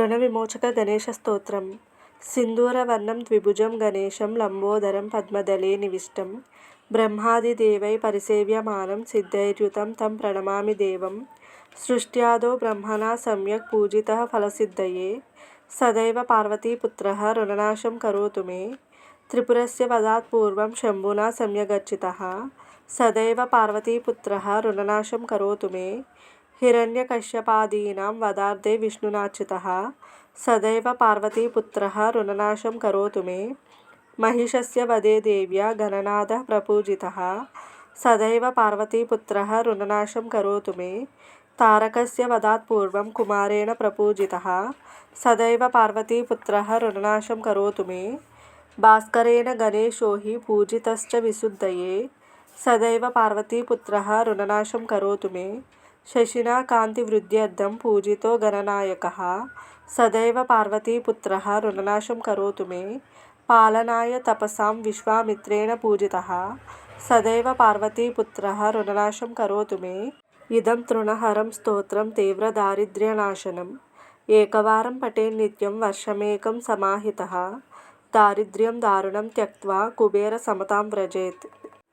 రుణ విమోచక గణేశ స్తోత్రం. సింధూరవర్ణం ద్విభుజం గణేశం లంబోదరం పద్మదళే నివిష్టం. బ్రహ్మాదిదేవై పరిసేవ్యమానం సిద్ధైర్యుతం తం ప్రణమామి దేవం. సృష్ట్యాదో బ్రహ్మణా సమ్యక్ పూజిత ఫలసిద్ధయే. సదైవ పార్వతీపుత్ర రుణనాశం కరోతు మే. త్రిపురస్య వదాత్ పూర్వం శంభునా సమ్యగర్చితः సదైవ పార్వతీపుత్ర రుణనాశం కరోతు మే. हिरण्यकश्यपादीनां वधार्थे विष्णुनाचि सदैव पार्वतीपुत्रः ऋणनाशं करोतु मे। महिषस्य वदे देव्या गणनाथः प्रपूजितः, सदैव पार्वतीपुत्रः ऋणनाशं करोतु मे। तारकस्य वधात् पूर्वं कुमारेण प्रपूजितः, सदैव पार्वतीपुत्रः ऋणनाशं करोतु मे। भास्करेण गणेशो हि पूजितश्च विशुद्धये, सदैव पार्वतीपुत्रः ऋणनाशं करोतु मे। शशिना कान्तिवृद्ध्यर्थं पूजितो गणनायकः सदैव पार्वतीपुत्रः ऋणनाशं करोतु मे పాలనాయ తపసాం విశ్వామిత్రేణ పూజిత సదైవ పార్వతీపుత్ర రుణనాశం కరోతు మే ఇదం తృణహరం స్తోత్రం తీవ్రదారిద్ర్యనాశనం ఏకవారం పఠేన్నిత్యం వర్షమేకం సమాహిత దారిద్ర్యం దారుణం త్యక్త్వా కుబేర సమతాం వ్రజేత్